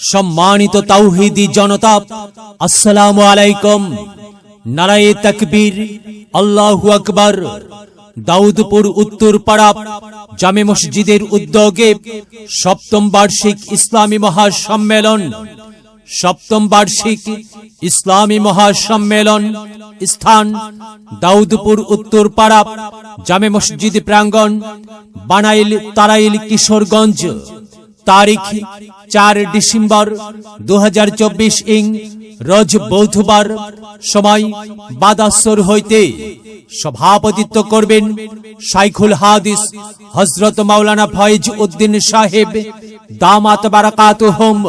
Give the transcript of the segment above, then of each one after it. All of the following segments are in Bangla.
সম্মানিত তাওহিদি জনতা, আসসালামু আলাইকুম। নারায়ে তাকবীর, আল্লাহু আকবার। দাউদপুর উত্তরপাড়া জামে মসজিদের উদ্যোগে সপ্তম বার্ষিক ইসলামী মহাসম্মেলন, সপ্তম বার্ষিক ইসলামী মহাসম্মেলন স্থান দাউদপুর উত্তরপাড়া জামে মসজিদ প্রাঙ্গণ বানাইল তারাইল কিশোরগঞ্জ। তারিখ চার ডিসেম্বর দু হাজার চব্বিশ ইং রজ বৌধবার সময় বাদাসর হইতে সভাপতিত্ব করবেন শাইখুল হাদিস হজরত মাওলানা ফয়েজ উদ্দিন সাহেব দামাত বারাকাত হোম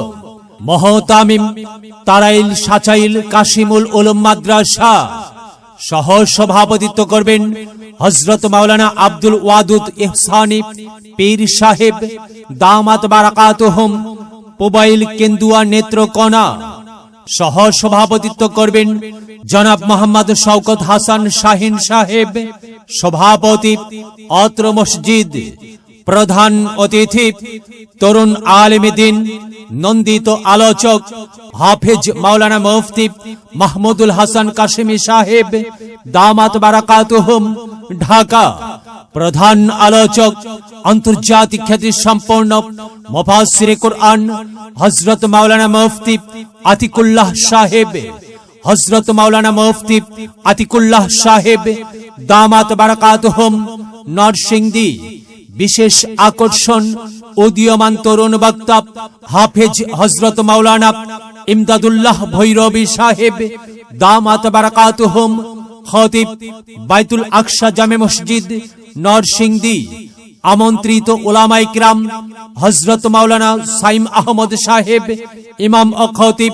মহতামিম তারাইল সাচাইল কাশিমুল উলুম মাদ্রাসা। সহ সভাপতিত্ব করবেন হজরত মাওলানা আব্দুল ওয়াদুদ ইহসানি, পীর সাহেব দামাত বারাকাতুহুম মোবাইল কেন্দুয়া নেত্রকোনা। সহ সভাপতিত্ব করবেন জনাব মোহাম্মদ শওকত হাসান শাহিন সাহেব, সভাপতি অত্র মসজিদ প্রধান অতিথি, তরুণ আলমদিন নন্দিত আলোচক হাফেজ মাওলানা মুফতি মাহমুদুল হাসান কাশিমি সাহেব, দামাত বারাকাতুহুম, ঢাকা। প্রধান আলোচক, আন্তর্জাতিক খ্যাতি সম্পন্ন মুফাসসিরে কোরআন, হযরত মাওলানা মুফতি আতিকুল্লাহ সাহেব, হযরত মাওলানা মুফতি আতিকুল্লাহ সাহেব, দামাত বারাকাতুহুম, নরসিংদী। বিশেষ আকর্ষণ উদীয়মান তরুণ বক্তা হাফেজ হজরত মাওলানা ইমদাদুল্লাহ ভৈরবী সাহেব দামাত বারাকাতুহুম খতিব বাইতুল আকশা জামে মসজিদ নরসিংদী আমন্ত্রিত ওলামাই কিরাম হজরত মাওলানা সাইম আহমদ সাহেব ইমাম ও খতিব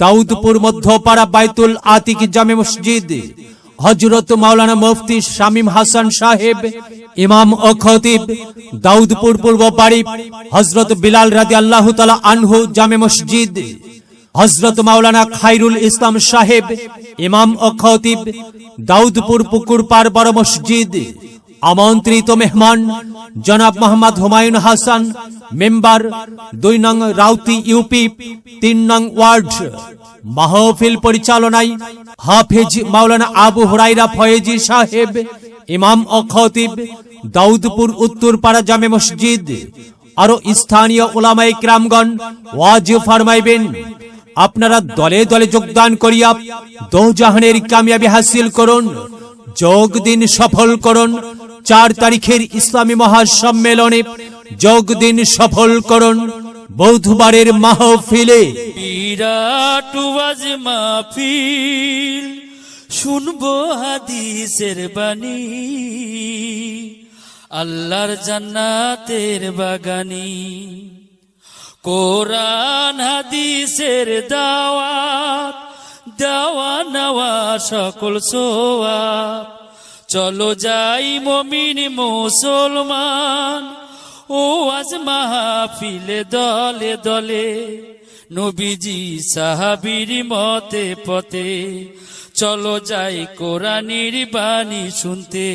দাউদপুর মধ্যপাড়া বাইতুল আতিক জামে মসজিদ হজরত মাওলানা মুফতি শামীম হাসান সাহেব ইমাম ও খতিব দাউদপুর পূর্ব বাড়ি হজরত বিলাল রাদি আল্লাহ তালা আনহু জামে মসজিদ হজরত মাওলানা খাইরুল ইসলাম সাহেব, ইমাম ও খতিব দাউদপুর পুকুর পার বড় মসজিদ, আমন্ত্রিত মেহমান জনাব মোহাম্মদ হুমায়ুন হাসান, মেম্বার দুই নং রাউতি ইউপি, তিন নং ওয়ার্ড, মাহফিল পরিচালনায় হাফেজ মাওলানা আবু হুরাইরা ফয়েজি সাহেব ইমাম ও খতিব, দাউদপুর উত্তরপাড়া জামে মসজিদ, আরও স্থানীয় ওলামাই ক্রামগণ ওয়াজ ফরমাইবেন। আপনারা দলে দলে যোগদান করিয়া দোজাহানের কামিয়াবি হাসিল করুন, যোগ দিন সফল করুন, চার তারিখের ইসলামী মহাসম্মেলনে যোগ দিন সফল করুন বৌদ্ধবারের মাহফিলে। বিরাট মাহফিল। শুনব হাদিসের বাণী। আল্লাহর জান্নাতের বাগানি। কোরআন হাদিসের দাওয়াত, দেওয়া নেওয়া সকল সোয়া চলো যাই মমিন মুসলমান ও আজ মাহফিলে দলে দলে। নবীজি সাহাবির মতে পথে চলো যাই কোরআনির বাণী শুনতে।